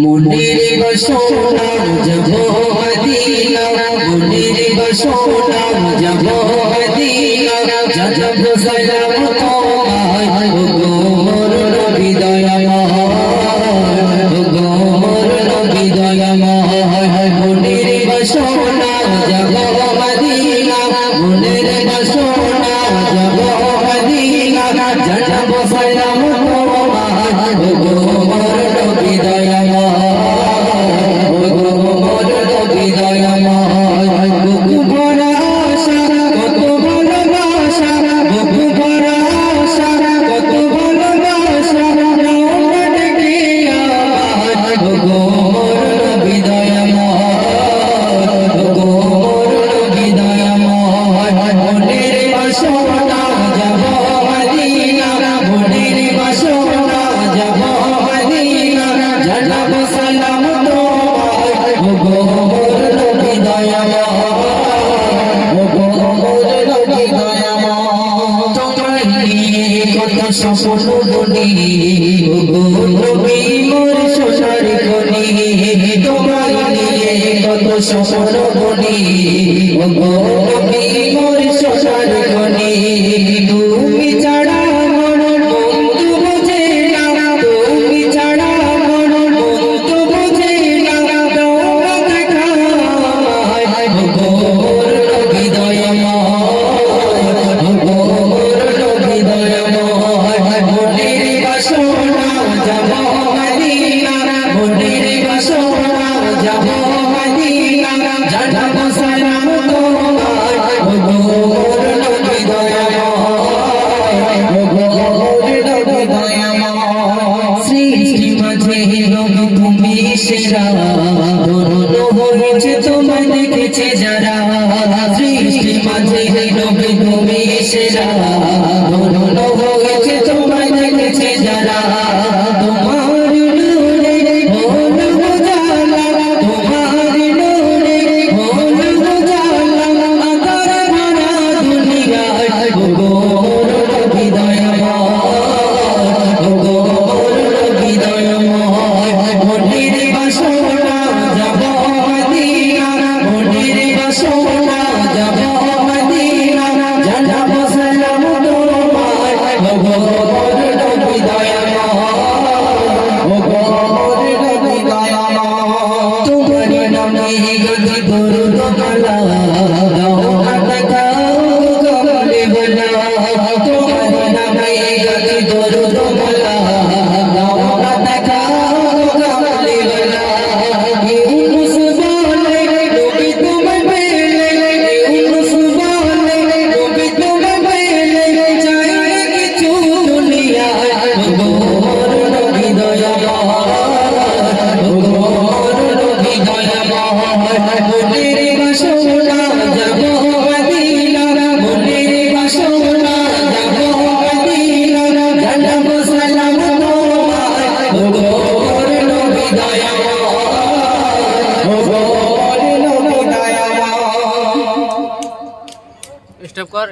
মুনির বসোনাম জবো দিনা মুনির বসোনাম জবো দিনা জব সালাম তোমায়। গোর নবী দয়াময়। গোর নবী দয়াময়। মুনির বসোনাম জবো দিনা মুনির বসোনাম জব সালাম তোমায়। গোর কথা স্বপ্ন বলি নবী মোর সোনার গলি তোমার নিয়ে কত স্বপ্ন বলি নবী তুমি সেরা। ধন্য হয়েছে তোমায় দেখেছে যারা। সৃষ্টি মাঝে নবী তুমি সেরা। Hare Guru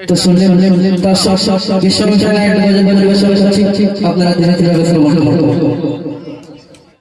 তো শুনলেন তার সব সব বিশ্ববিদ্যালয়ের পরিবেশন করছি। আপনারা ধীরে ধীরে